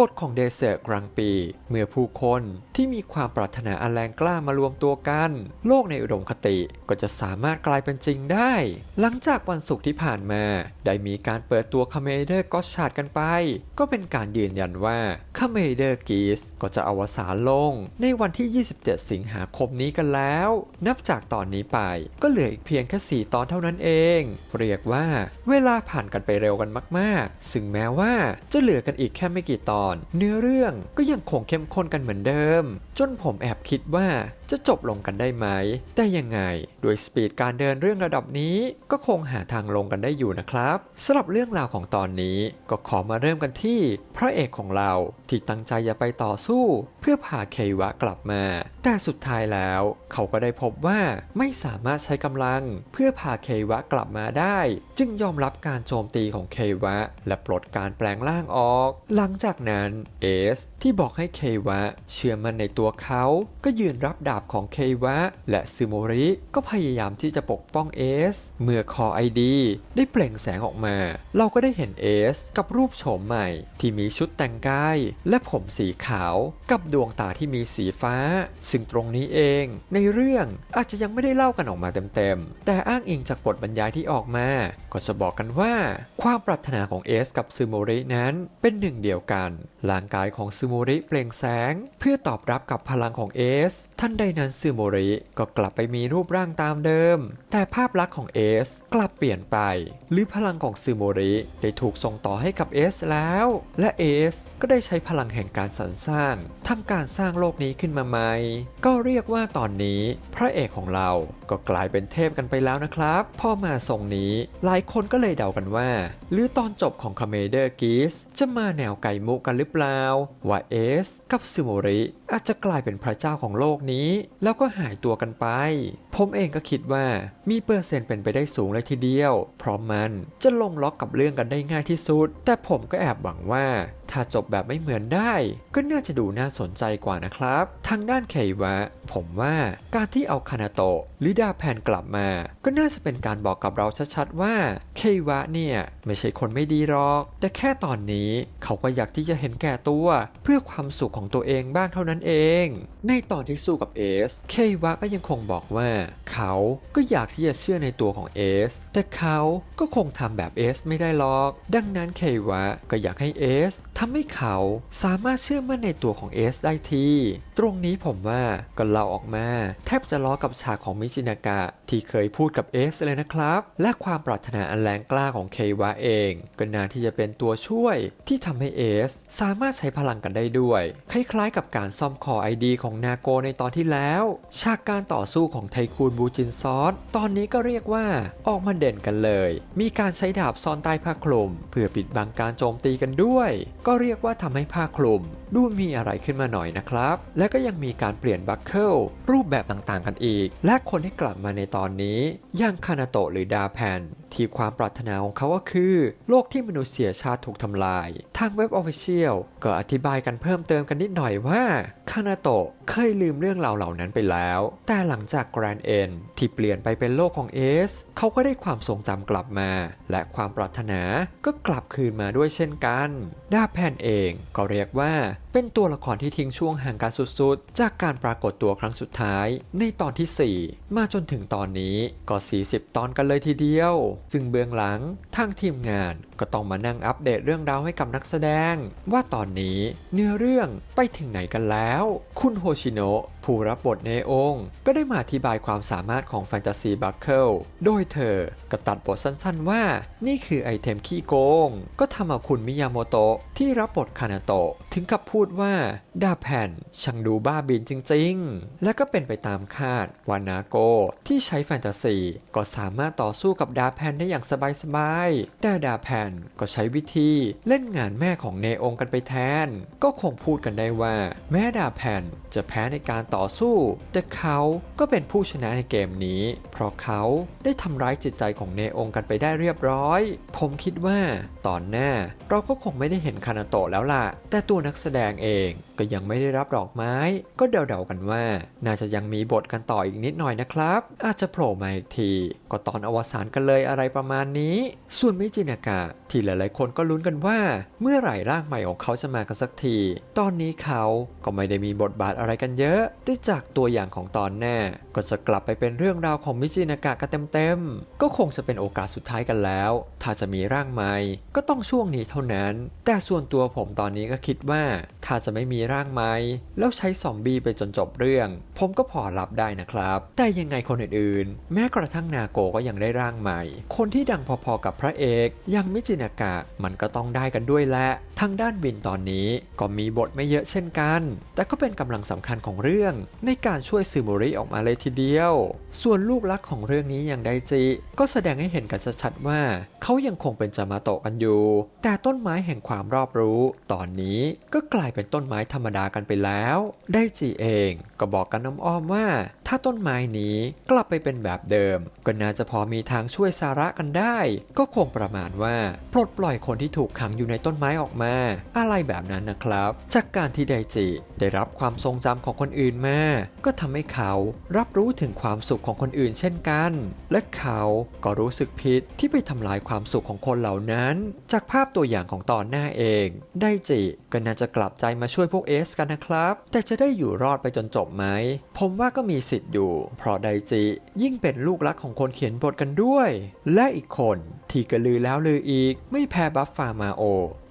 กฎของเดเซอร์กลางปี เมื่อผู้คนที่มีความปรารถนาอันแรงกล้ามารวมตัวกัน โลกในอุดมคติก็จะสามารถกลายเป็นจริงได้ หลังจากวันศุกร์ที่ผ่านมา ได้มีการเปิดตัวคาเมเดอร์ก็ชาดกันไป ก็เป็นการยืนยันว่าคาเมเดอร์กีสก็จะอวสานลง ในวันที่ 27 สิงหาคมนี้กันแล้ว นับจากตอนนี้ไปก็เหลืออีกเพียงแค่ 4 ตอนเท่านั้นเอง เรียกว่าเวลาผ่านกันไปเร็วกันมาก ๆ ซึ่งแม้ว่าจะเหลือกันอีกแค่ไม่กี่ตอนเนื้อเรื่องก็ยังคงเข้มข้นกันเหมือนเดิม จนผมแอบคิดว่าจะจบลงกันได้ไหม แต่ยังไงด้วยสปีดการเดินเรื่องระดับนี้ก็คงหาทางลงกันได้อยู่นะครับสำหรับเรื่องราวของตอนนี้ก็ขอมาเริ่มกันที่พระเอกของเราที่ตั้งใจจะไปต่อสู้ เพื่อพาเควะกลับมา แต่สุดท้ายแล้ว เขาก็ได้พบว่าไม่สามารถใช้กำลัง เพื่อพาเควะกลับมาได้ จึงยอมรับการโจมตีของเควะ และปลดการแปลงร่างออก หลังจากนั้นเอส ที่บอกให้เควะ เชื่อมันในตัวเขา ก็ยืนรับดาบของเควะ และซึโมริก็พยายามที่จะปกป้องเอส เมื่อคอไอดีได้เปล่งแสงออกมา เราก็ได้เห็นเอส กับรูปโฉมใหม่ ที่มีชุดแต่งกายและผมสีขาวกับดวงตาที่มีสีฟ้า ซึ่งตรงนี้เอง ในเรื่องอาจจะยังไม่ได้เล่ากันออกมาเต็มๆ แต่อ้างอิงจากบทบรรยายที่ออกมา ก็จะบอกกันว่า ความปรารถนาของเอส กับซึโมรินั้นเป็นหนึ่งเดียวกันร่างกายของซึโมริเปล่งแสง เพื่อตอบรับกับพลังของเอส ท่านใดนั้นซึโมริก็กลับไปมีรูปร่างตามเดิม แต่ภาพลักษณ์ของเอสกลับเปลี่ยนไป หรือพลังของซึโมริได้ถูกส่งต่อให้กับเอสแล้ว และเอสก็ได้ใช้พลังแห่งการสรรสร้างทำการสร้างโลกนี้ขึ้นมาใหม่ ก็เรียกว่าตอนนี้พระเอกของเราก็กลายเป็นเทพกันไปแล้วนะครับพอมาทรงนี้หลายคนก็เลยเดากันว่า หรือตอนจบของคาเมเดอร์กีสจะมาแนวไก่มุกกันหรือเปล่าว่าเอส กับซึโมริ อาจจะกลายเป็นพระเจ้าของโลกนี้ แล้วก็หายตัวกันไป ผมเองก็คิดว่ามีเปอร์เซ็นต์เป็นไปได้สูงเลยทีเดียว เพราะมันจะลงล็อกกับเรื่องกันได้ง่ายที่สุด แต่ผมก็แอบหวังว่าถ้าจบแบบไม่เหมือนได้ ก็น่าจะดูน่าสนใจกว่านะครับ ทางด้านเควะ ผมว่าการที่เอาคานาโตะหรือดาแพนกลับมา ก็น่าจะเป็นการบอกกับเราชัดๆว่าเควะเนี่ยไม่ใช่คนไม่ดีหรอก แต่แค่ตอนนี้เขาก็อยากที่จะเห็นแก่ตัว เพื่อความสุขของตัวเองบ้างเท่านั้นเอง ในตอนที่สู้กับเอสเควะก็ยังคงบอกว่า เขาก็อยากที่จะเชื่อในตัวของเอสแต่เขาก็คงทำแบบเอสไม่ได้หรอก ดังนั้นเควะก็อยากให้เอสทำให้เขาสามารถเชื่อมั่นในตัวของเอสได้ทีตรงนี้ผมว่าก็เล่าออกมา แทบจะล้อกับฉากของมิจินากะที่เคยพูดกับเอสเลยนะครับ และความปรารถนาอันแรงกล้าของเควะเอง ก็น่าที่จะเป็นตัวช่วย ที่ทำให้เอสสามารถใช้พลังกันได้ด้วย คล้ายๆ กับการซ่อมคอไอดีของนาโกในตอนที่แล้ว ฉากการต่อสู้ของไทคูนบูจินซอสตอนนี้ก็เรียกว่าออกมาเด่นกันเลย มีการใช้ดาบซ่อนใต้ผ้าคลุม เพื่อปิดบังการโจมตีกันด้วยก็เรียกว่าทำให้ผ้าคลุม ดูมีอะไรขึ้นมาหน่อยนะครับ และก็ยังมีการเปลี่ยนบัคเคิลรูปแบบต่างๆกันอีก และคนที่กลับมาในตอนนี้อย่างคานาโตะหรือดาแพนที่ความปรารถนาของเขาก็คือ โลกที่มนุษยชาติถูกทำลาย ทางเว็บออฟฟิเชียลก็อธิบายกันเพิ่มเติมกันนิดหน่อยว่าคานาโตะเคยลืมเรื่องราวเหล่านั้นไปแล้ว แต่หลังจากแกรนเอ็นที่เปลี่ยนไปเป็นโลกของเอสเขาก็ได้ความทรงจำกลับมา และความปรารถนาก็กลับคืนมาด้วยเช่นกัน ดาแพนเองก็เรียกว่า เป็นตัวละครที่ทิ้งช่วงห่างกันสุดๆ จากการปรากฏตัวครั้งสุดท้าย ในตอนที่ 4 มาจนถึงตอนนี้ก็ 40 ตอนกันเลยทีเดียว ซึ่งเบื้องหลังทางทีมงานก็ต้องมานั่งอัปเดตเรื่องราวให้กับนักแสดง ว่าตอนนี้เนื้อเรื่องไปถึงไหนกันแล้ว คุณโฮชิโนะ ผู้รับบทเนองค์ก็ได้มาอธิบายความสามารถของแฟนตาซีบัคเคิลโดยเธอก็ตัดบทสั้นๆว่า นี่คือไอเทมขี้โกง ก็ทำเอาคุณมิยาโมโตะที่รับบทคานาโตะถึงกับพูดว่า ดาแผ่นช่างดูบ้าบินจริงๆ และก็เป็นไปตามคาดวานาโก ที่ใช้แฟนตาซีก็สามารถต่อสู้กับดาแผ่นได้อย่างสบายๆ แต่ดาแผ่นก็ใช้วิธีเล่นงานแม่ของเนองกันไปแทน ก็คงพูดกันได้ว่า แม้ดาแผ่นจะแพ้ในการต่อ่อสู้ แต่เขาก็เป็นผู้ชนะในเกมนี้ เพราะเขาได้ทำร้ายจิตใจของเนองกันไปได้เรียบร้อย ผมคิดว่าตอนหน้าเราก็คงไม่ได้เห็นคานาโตะแล้วล่ะ แต่ตัวนักแสดงเองก็ยังไม่ได้รับดอกไม้ ก็เดาๆกันว่า น่าจะยังมีบทกันต่ออีกนิดหน่อยนะครับ อาจจะโผล่มาอีกที ก็ตอนอวสานกันเลยอะไรประมาณนี้ ส่วนมิจินากะที่หลายๆ คนก็ลุ้นกันว่า เมื่อไหร่ร่างใหม่ของเขาจะมากันสักที ตอนนี้เขาก็ไม่ได้มีบทบาทอะไรกันเยอะแต่จากตัวอย่างของตอนหน้า ก็จะกลับไปเป็นเรื่องราวของมิจินากะกันเต็มๆ ก็คงจะเป็นโอกาสสุดท้ายกันแล้ว ถ้าจะมีร่างใหม่ก็ต้องช่วงนี้เท่านั้น แต่ส่วนตัวผมตอนนี้ก็คิดว่า ถ้าจะไม่มีร่างใหม่แล้วใช้ซอมบี้ไปจนจบเรื่อง ผมก็พอรับได้นะครับ แต่ยังไงคนอื่นๆ แม้กระทั่งนาโกก็ยังได้ร่างใหม่ คนที่ดังพอๆกับพระเอกอย่างมิจินากะมันก็ต้องได้กันด้วยแหละทางด้านบินตอนนี้ก็มีบทไม่เยอะเช่นกัน แต่ก็เป็นกำลังสำคัญของเรื่องในการช่วยซึโมริออกมาเลยทีเดียว ส่วนลูกรักของเรื่องนี้อย่างไดจิ ก็แสดงให้เห็นกันชัดๆว่า เขายังคงเป็นจามาโตะกันอยู่ แต่ต้นไม้แห่งความรอบรู้ ตอนนี้ก็กลายเป็นต้นไม้ธรรมดากันไปแล้ว ไดจิเองก็บอกกันน้ำอ้อมว่า ถ้าต้นไม้นี้กลับไปเป็นแบบเดิม ก็น่าจะพอมีทางช่วยสาระกันได้ ก็คงประมาณว่าปลดปล่อยคนที่ถูกขังอยู่ในต้นไม้ออกมา อะไรแบบนั้นนะครับ จากการที่ไดจิได้รับความทรงจำของคนอื่นมาก็ทำให้เขารับรู้ถึงความสุขของคนอื่นเช่นกัน และเขาก็รู้สึกผิดที่ไปทำลายความสุขของคนเหล่านั้น จากภาพตัวอย่างของตอนหน้าเอง ไดจิก็น่าจะกลับใจมาช่วยพวกเอสกันนะครับ แต่จะได้อยู่รอดไปจนจบไหม ผมว่าก็มีสิทธิ์อยู่ เพราะไดจิยิ่งเป็นลูกรักของคนเขียนบทกันด้วย และอีกคน ที่ก็ลือแล้วลืออีก ไม่แพ้บัฟฟามาโอ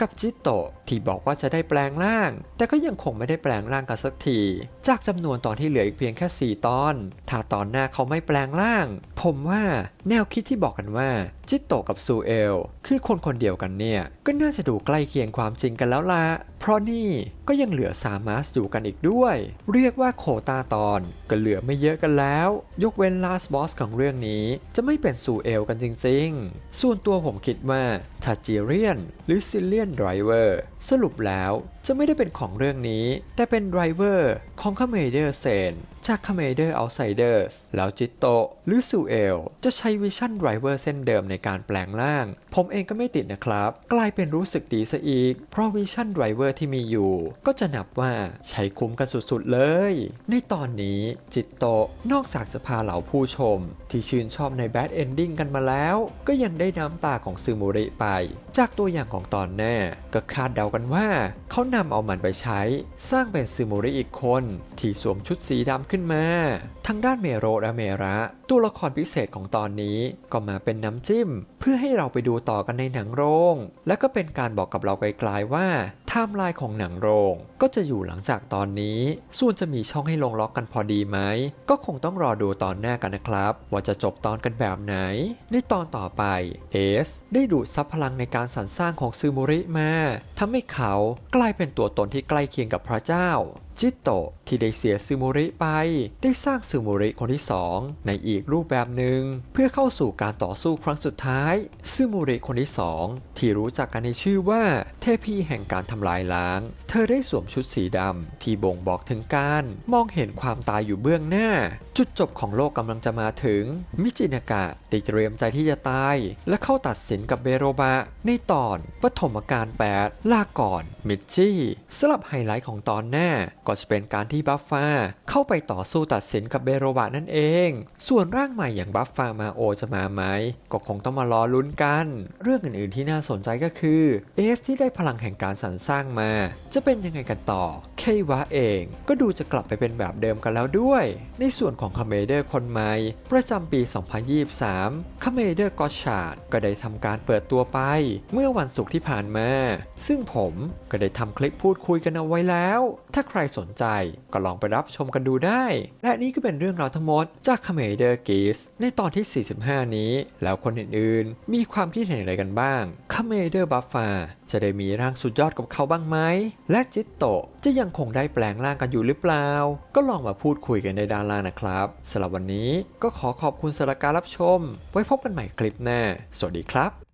กับจิโตะที่บอกว่าจะได้แปลงร่าง แต่ก็ยังคงไม่ได้แปลงร่างกันสักที จากจำนวนตอนที่เหลืออีกเพียงแค่ 4 ตอน ถ้าตอนหน้าเขาไม่แปลงร่าง ผมว่า แนวคิดที่บอกกันว่า จิโตกับซูเอล คือคนคนเดียวกันเนี่ย ก็น่าจะดูใกล้เคียงความจริงกันแล้วละเพราะนี่ก็ยังเหลือสามาสอยู่กันอีกด้วย เรียกว่าโคตาตอนก็เหลือไม่เยอะกันแล้ว ยกเว้นลาสบอสของเรื่องนี้ จะไม่เป็นซูเอลกันจริงๆ ส่วนตัวผมคิดว่า ทาจิเรียนหรือซิเลียนไดรเวอร์สรุปแล้วจะไม่ได้เป็นของเรื่องนี้ แต่เป็นไดรเวอร์ของคาเมเดอร์เซนจากคาเมเดอร์เอาไซเดอร์สแล้วจิตโต หรือซูเอล จะใช้วิชั่นไดรเวอร์เส้นเดิมในการแปลงร่าง ผมเองก็ไม่ติดนะครับ กลายเป็นรู้สึกดีซะอีก เพราะวิชั่นไดรเวอร์ที่มีอยู่ ก็จะนับว่าใช้คุ้มกันสุดๆเลย ในตอนนี้จิตโตนอกจากจะพาเหล่าผู้ชม ที่ชื่นชอบในแบดเอนดิ้งกันมาแล้ว ก็ยังได้น้ำตาของซึมูริไปจากตัวอย่างของตอนแน่ก็คาดเดากันว่าเขานำเอามันไปใช้ สร้างเป็นซูโมริอีกคน ที่สวมชุดสีดำขึ้นมา ทางด้านเมโรและเมระตัวละครพิเศษของตอนนี้ก็มาเป็นน้ำจิ้ม เพื่อให้เราไปดูต่อกันในหนังโรง และก็เป็นการบอกกับเราไกลๆว่าไทม์ไลน์ของหนังโรง ก็จะอยู่หลังจากตอนนี้ส่วนจะมีช่องให้ลงล็อกกันพอดีไหม ก็คงต้องรอดูตอนหน้ากันนะครับ ว่าจะจบตอนกันแบบไหน ในตอนต่อไปเอสได้ดูดซับพลังในการสรรสร้างของซึโมริมาทำให้เขากลายเป็นตัวตนที่ใกล้เคียงกับพระเจ้าจิโตที่ได้เสียซึโมริไป ได้สร้างซึโมริคนที่สองในอีกรูปแบบหนึ่งเพื่อเข้าสู่การต่อสู้ครั้งสุดท้าย ซึ่โมริคนที่สองที่รู้จักกันในชื่อว่า เทพีแห่งการทำลายล้าง เธอได้สวมชุดสีดำที่บ่งบอกถึงการมองเห็นความตายอยู่เบื้องหน้า จุดจบของโลกกำลังจะมาถึง มิจินากะได้เตรียมใจที่จะตาย และเข้าตัดสินกับเบโรบะ ในตอนปฐมกาล8ลาก่อน มิจี้สลับไฮไลท์ของตอนหน้าก็จะเป็นการที่บัฟฟาเข้าไปต่อสู้ตัดสินกับเบโรบะนั่นเอง ส่วนร่างใหม่อย่างบัฟฟามาโอจะมาไหมก็คงต้องมารอลุ้นกัน เรื่องอื่นๆที่น่าสนใจก็คือเอสที่ได้พลังแห่งการสรรสร้างมา จะเป็นยังไงกันต่อเควะเอง ก็ดูจะกลับไปเป็นแบบเดิมกันแล้วด้วย ในส่วนของคาเมเดอร์คนใหม่ ประจำปี 2023คาเมเดอร์กอชาร์ดก็ได้ทำการเปิดตัวไป เมื่อวันศุกร์ที่ผ่านมา ซึ่งผมก็ได้ทำคลิปพูดคุยกันเอาไว้แล้ว ถ้าใครสนใจก็ลองไปรับชมกันดูได้ และนี่ก็เป็นเรื่องราวทั้งหมดจากคาเมเดอร์กีสในตอนที่ 45 นี้ แล้วคนอื่นๆ มีความคิดเห็นอะไรกันบ้างคาเมเดอร์บัฟฟาจะได้มีร่างสุดยอดกับเขาบ้างไหม และจิตโตจะยังคงได้แปลงร่างกันอยู่หรือเปล่า ก็ลองมาพูดคุยกันในด้านล่างนะครับสำหรับวันนี้ก็ขอขอบคุณสำหรับการรับชม ไว้พบกันใหม่คลิปหน้า สวัสดีครับ